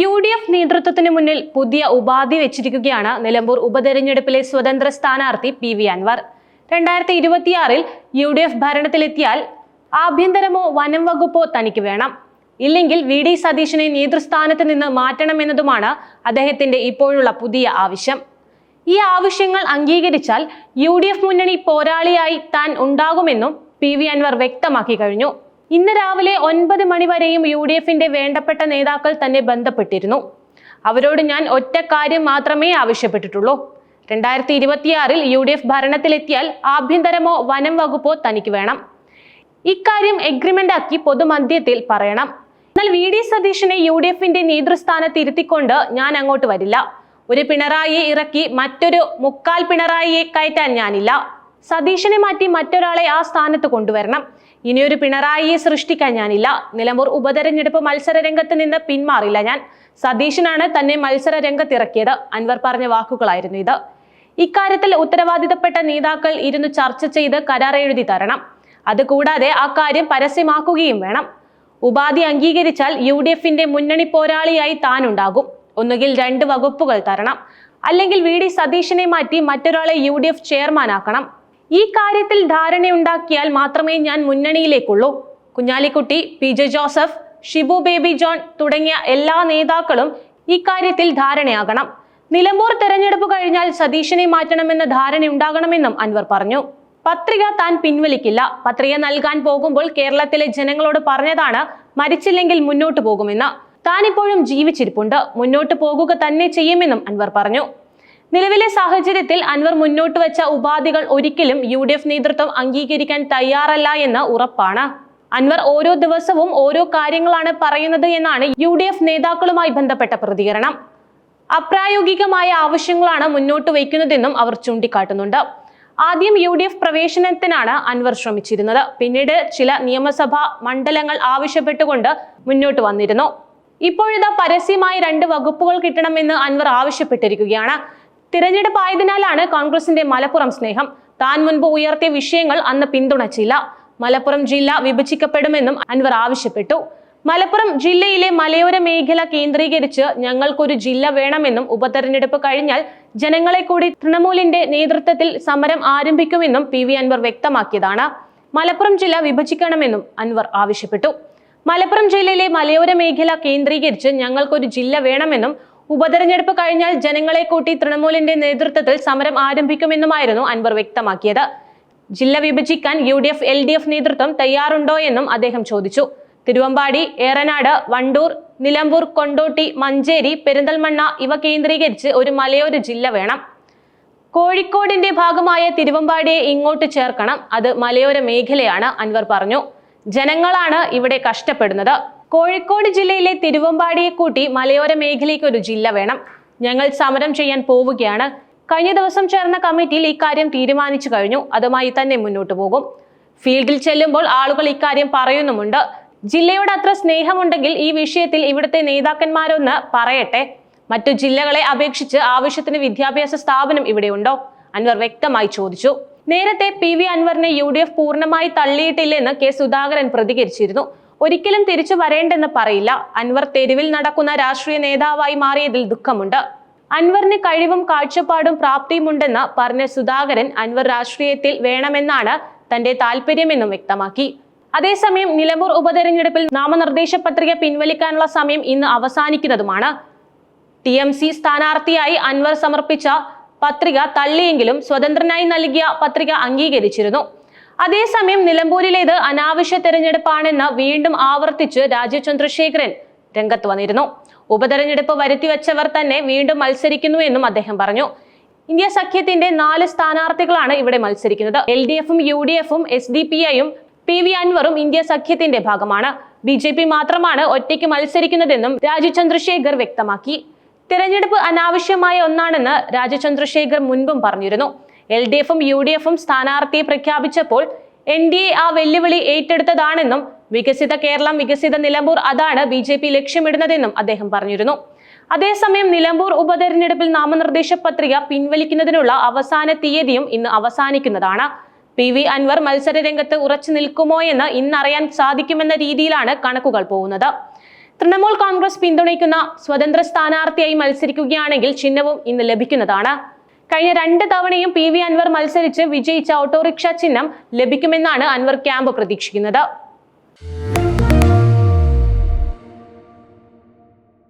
U D F നേതൃത്വത്തിന് മുന്നിൽ പുതിയ ഉപാധി വെച്ചിരിക്കുകയാണ് നിലമ്പൂർ ഉപതെരഞ്ഞെടുപ്പിലെ സ്വതന്ത്ര സ്ഥാനാർത്ഥി പി വി അൻവർ. രണ്ടായിരത്തി ഇരുപത്തിയാറിൽ യു ഡി എഫ് ഭരണത്തിലെത്തിയാൽ ആഭ്യന്തരമോ വനം വകുപ്പോ തനിക്ക് വേണം. ഇല്ലെങ്കിൽ വി ഡി സതീശനെ നേതൃസ്ഥാനത്ത് നിന്ന് മാറ്റണമെന്നതുമാണ് അദ്ദേഹത്തിന്റെ ഇപ്പോഴുള്ള പുതിയ ആവശ്യം. ഈ ആവശ്യങ്ങൾ അംഗീകരിച്ചാൽ യു ഡി എഫ് മുന്നണി പോരാളിയായി താൻ ഉണ്ടാകുമെന്നും പി വി അൻവർ വ്യക്തമാക്കി കഴിഞ്ഞു. ഇന്ന് രാവിലെ ഒൻപത് മണിവരെയും യു ഡി എഫിന്റെ വേണ്ടപ്പെട്ട നേതാക്കൾ തന്നെ ബന്ധപ്പെട്ടിരുന്നു. അവരോട് ഞാൻ ഒറ്റ കാര്യം മാത്രമേ ആവശ്യപ്പെട്ടിട്ടുള്ളൂ. രണ്ടായിരത്തി ഇരുപത്തിയാറിൽ യു ഡി എഫ് ഭരണത്തിലെത്തിയാൽ ആഭ്യന്തരമോ വനം വകുപ്പോ തനിക്ക് വേണം. ഇക്കാര്യം എഗ്രിമെന്റ് ആക്കി പൊതുമധ്യത്തിൽ പറയണം. എന്നാൽ വി ഡി സതീശനെ യു ഡി എഫിന്റെ നേതൃസ്ഥാനത്ത് ഇരുത്തിക്കൊണ്ട് ഞാൻ അങ്ങോട്ട് വരില്ല. ഒരു പിണറായിയെ ഇറക്കി മറ്റൊരു മുക്കാൽ പിണറായിയെ കയറ്റാൻ ഞാനില്ല. സതീശനെ മാറ്റി മറ്റൊരാളെ ആ സ്ഥാനത്ത് കൊണ്ടുവരണം. ഇനിയൊരു പിണറായിയെ സൃഷ്ടിക്കാൻ ഞാനില്ല. നിലമ്പൂർ ഉപതെരഞ്ഞെടുപ്പ് മത്സര രംഗത്ത് നിന്ന് പിന്മാറില്ല ഞാൻ. സതീശനാണ് തന്നെ മത്സര രംഗത്തിറക്കിയത് അൻവർ പറഞ്ഞ വാക്കുകളായിരുന്നു ഇത്. ഇക്കാര്യത്തിൽ ഉത്തരവാദിത്തപ്പെട്ട നേതാക്കൾ ഇരുന്ന് ചർച്ച ചെയ്ത് കരാർ എഴുതി തരണം. അതുകൂടാതെ ആ കാര്യം പരസ്യമാക്കുകയും വേണം. ഉപാധി അംഗീകരിച്ചാൽ യു ഡി എഫിന്റെ മുന്നണി പോരാളിയായി താനുണ്ടാകും. ഒന്നുകിൽ രണ്ട് വകുപ്പുകൾ തരണം. അല്ലെങ്കിൽ വി ഡി സതീശനെ മാറ്റി മറ്റൊരാളെ യു ഡി എഫ് ചെയർമാനാക്കണം. ഈ കാര്യത്തിൽ ധാരണയുണ്ടാക്കിയാൽ മാത്രമേ ഞാൻ മുന്നണിയിലേക്കുള്ളൂ. കുഞ്ഞാലിക്കുട്ടി പി ജെ ജോസഫ് ഷിബു ബേബി ജോൺ തുടങ്ങിയ എല്ലാ നേതാക്കളും ഇക്കാര്യത്തിൽ ധാരണയാകണം. നിലമ്പൂർ തെരഞ്ഞെടുപ്പ് കഴിഞ്ഞാൽ സതീശനെ മാറ്റണമെന്ന ധാരണയുണ്ടാകണമെന്നും അൻവർ പറഞ്ഞു. പത്രിക താൻ പിൻവലിക്കില്ല. പത്രിക നൽകാൻ പോകുമ്പോൾ കേരളത്തിലെ ജനങ്ങളോട് പറഞ്ഞതാണ് മരിച്ചില്ലെങ്കിൽ മുന്നോട്ട് പോകുമെന്ന്. താൻ ഇപ്പോഴും ജീവിച്ചിരിപ്പുണ്ട്. മുന്നോട്ട് പോകുക തന്നെ ചെയ്യുമെന്നും അൻവർ പറഞ്ഞു. നിലവിലെ സാഹചര്യത്തിൽ അൻവർ മുന്നോട്ട് വെച്ച ഉപാധികൾ ഒരിക്കലും യു ഡി എഫ് നേതൃത്വം അംഗീകരിക്കാൻ തയ്യാറല്ല എന്ന് ഉറപ്പാണ്. അൻവർ ഓരോ ദിവസവും ഓരോ കാര്യങ്ങളാണ് പറയുന്നത് എന്നാണ് യു ഡി എഫ് നേതാക്കളുമായി ബന്ധപ്പെട്ട പ്രതികരണം. അപ്രായോഗികമായ ആവശ്യങ്ങളാണ് മുന്നോട്ട് വയ്ക്കുന്നതെന്നും അവർ ചൂണ്ടിക്കാട്ടുന്നുണ്ട്. ആദ്യം യു ഡി എഫ് പ്രവേശനത്തിനാണ് അൻവർ ശ്രമിച്ചിരുന്നത്. പിന്നീട് ചില നിയമസഭാ മണ്ഡലങ്ങൾ ആവശ്യപ്പെട്ടുകൊണ്ട് മുന്നോട്ട് വന്നിരുന്നു. ഇപ്പോഴിതാ പരസ്യമായി രണ്ട് വകുപ്പുകൾ കിട്ടണമെന്ന് അൻവർ ആവശ്യപ്പെട്ടിരിക്കുകയാണ്. തിരഞ്ഞെടുപ്പ് ആയതിനാലാണ് കോൺഗ്രസിന്റെ മലപ്പുറം സ്നേഹം. താൻ മുൻപ് ഉയർത്തിയ വിഷയങ്ങൾ അന്ന് പിന്തുണച്ചില്ല. മലപ്പുറം ജില്ല വിഭജിക്കപ്പെടുമെന്നും അൻവർ ആവശ്യപ്പെട്ടു. മലപ്പുറം ജില്ലയിലെ മലയോര മേഖല കേന്ദ്രീകരിച്ച് ഞങ്ങൾക്കൊരു ജില്ല വേണമെന്നും ഉപതെരഞ്ഞെടുപ്പ് കഴിഞ്ഞാൽ ജനങ്ങളെ കൂടി തൃണമൂലിന്റെ നേതൃത്വത്തിൽ സമരം ആരംഭിക്കുമെന്നും പി വി അൻവർ വ്യക്തമാക്കിയതാണ്. മലപ്പുറം ജില്ല വിഭജിക്കണമെന്നും അൻവർ ആവശ്യപ്പെട്ടു. മലപ്പുറം ജില്ലയിലെ മലയോര മേഖല കേന്ദ്രീകരിച്ച് ഞങ്ങൾക്കൊരു ജില്ല വേണമെന്നും ഉപതെരഞ്ഞെടുപ്പ് കഴിഞ്ഞാൽ ജനങ്ങളെ കൂട്ടി തൃണമൂലിന്റെ നേതൃത്വത്തിൽ സമരം ആരംഭിക്കുമെന്നുമായിരുന്നു അൻവർ വ്യക്തമാക്കിയത്. ജില്ല വിഭജിക്കാൻ U D F L D F നേതൃത്വം തയ്യാറുണ്ടോ എന്നും അദ്ദേഹം ചോദിച്ചു. തിരുവമ്പാടി ഏറനാട് വണ്ടൂർ നിലമ്പൂർ കൊണ്ടോട്ടി മഞ്ചേരി പെരിന്തൽമണ്ണ ഇവ കേന്ദ്രീകരിച്ച് ഒരു മലയോര ജില്ല വേണം. കോഴിക്കോടിന്റെ ഭാഗമായ തിരുവമ്പാടിയെ ഇങ്ങോട്ട് ചേർക്കണം. അത് മലയോര മേഖലയാണ് അൻവർ പറഞ്ഞു. ജനങ്ങളാണ് ഇവിടെ കഷ്ടപ്പെടുന്നത്. കോഴിക്കോട് ജില്ലയിലെ തിരുവമ്പാടിയെ കൂട്ടി മലയോര മേഖലയ്ക്ക് ഒരു ജില്ല വേണം. ഞങ്ങൾ സമരം ചെയ്യാൻ പോവുകയാണ്. കഴിഞ്ഞ ദിവസം ചേർന്ന കമ്മിറ്റിയിൽ ഇക്കാര്യം തീരുമാനിച്ചു കഴിഞ്ഞു. അതുമായി തന്നെ മുന്നോട്ടു പോകും. ഫീൽഡിൽ ചെല്ലുമ്പോൾ ആളുകൾ ഇക്കാര്യം പറയുന്നുമുണ്ട്. ജില്ലയോട് അത്ര സ്നേഹമുണ്ടെങ്കിൽ ഈ വിഷയത്തിൽ ഇവിടുത്തെ നേതാക്കന്മാരൊന്ന് പറയട്ടെ. മറ്റു ജില്ലകളെ അപേക്ഷിച്ച് ആവശ്യത്തിന് വിദ്യാഭ്യാസ സ്ഥാപനം ഇവിടെയുണ്ടോ അൻവർ വ്യക്തമായി ചോദിച്ചു. നേരത്തെ പി വി അൻവറിനെ യു ഡി എഫ് പൂർണമായി തള്ളിയിട്ടില്ലെന്ന് കെ സുധാകരൻ പ്രതികരിച്ചിരുന്നു. ഒരിക്കലും തിരിച്ചു വരേണ്ടെന്ന് പറയില്ല. അൻവർ തെരുവിൽ നടക്കുന്ന രാഷ്ട്രീയ നേതാവായി മാറിയതിൽ ദുഃഖമുണ്ട്. അൻവറിന് കഴിവും കാഴ്ചപ്പാടും പ്രാപ്തിയുമുണ്ടെന്ന് പറഞ്ഞ സുധാകരൻ അൻവർ രാഷ്ട്രീയത്തിൽ വേണമെന്നാണ് തന്റെ താല്പര്യമെന്നും വ്യക്തമാക്കി. അതേസമയം നിലമ്പൂർ ഉപതെരഞ്ഞെടുപ്പിൽ നാമനിർദ്ദേശ പത്രിക പിൻവലിക്കാനുള്ള സമയം ഇന്ന് അവസാനിക്കുന്നതുമാണ്. ടി എം സി സ്ഥാനാർത്ഥിയായി അൻവർ സമർപ്പിച്ച പത്രിക തള്ളിയെങ്കിലും സ്വതന്ത്രനായി നൽകിയ പത്രിക അംഗീകരിച്ചിരുന്നു. അതേസമയം നിലമ്പൂരിലേത് അനാവശ്യ തെരഞ്ഞെടുപ്പാണെന്ന് വീണ്ടും ആവർത്തിച്ച് രാജീവ് ചന്ദ്രശേഖരൻ രംഗത്ത് വന്നിരുന്നു. ഉപതെരഞ്ഞെടുപ്പ് വരുത്തിവെച്ചവർ തന്നെ വീണ്ടും മത്സരിക്കുന്നു എന്നും അദ്ദേഹം പറഞ്ഞു. ഇന്ത്യ സഖ്യത്തിന്റെ നാല് സ്ഥാനാർത്ഥികളാണ് ഇവിടെ മത്സരിക്കുന്നത്. എൽ ഡി എഫും യു ഡി എഫും എസ് ഡി പി ഐയും പി വി അൻവറും ഇന്ത്യ സഖ്യത്തിന്റെ ഭാഗമാണ്. ബി ജെ പി മാത്രമാണ് ഒറ്റയ്ക്ക് മത്സരിക്കുന്നതെന്നും രാജീവ് ചന്ദ്രശേഖർ വ്യക്തമാക്കി. തിരഞ്ഞെടുപ്പ് അനാവശ്യമായ ഒന്നാണെന്ന് രാജീവ് ചന്ദ്രശേഖർ മുൻപും പറഞ്ഞിരുന്നു. എൽ ഡി എഫും യു ഡി എഫും സ്ഥാനാർത്ഥിയെ പ്രഖ്യാപിച്ചപ്പോൾ എൻ ഡി എ ആ വെല്ലുവിളി ഏറ്റെടുത്തതാണെന്നും വികസിത കേരളം വികസിത നിലമ്പൂർ അതാണ് ബി ജെ പി ലക്ഷ്യമിടുന്നതെന്നും അദ്ദേഹം പറഞ്ഞിരുന്നു. അതേസമയം നിലമ്പൂർ ഉപതെരഞ്ഞെടുപ്പിൽ നാമനിർദ്ദേശ പത്രിക പിൻവലിക്കുന്നതിനുള്ള അവസാന തീയതിയും ഇന്ന് അവസാനിക്കുന്നതാണ്. പി വി അൻവർ മത്സര രംഗത്ത് ഉറച്ചു നിൽക്കുമോ എന്ന് ഇന്നറിയാൻ സാധിക്കുമെന്ന രീതിയിലാണ് കണക്കുകൾ പോകുന്നത്. തൃണമൂൽ കോൺഗ്രസ് പിന്തുണയ്ക്കുന്ന സ്വതന്ത്ര സ്ഥാനാർത്ഥിയായി മത്സരിക്കുകയാണെങ്കിൽ ചിഹ്നവും ഇന്ന് ലഭിക്കുന്നതാണ്. കഴിഞ്ഞ രണ്ട് തവണയും പി വി അൻവർ മത്സരിച്ച് വിജയിച്ച ഓട്ടോറിക്ഷ ചിഹ്നം ലഭിക്കുമെന്നാണ് അൻവർ ക്യാമ്പ് പ്രതീക്ഷിക്കുന്നത്.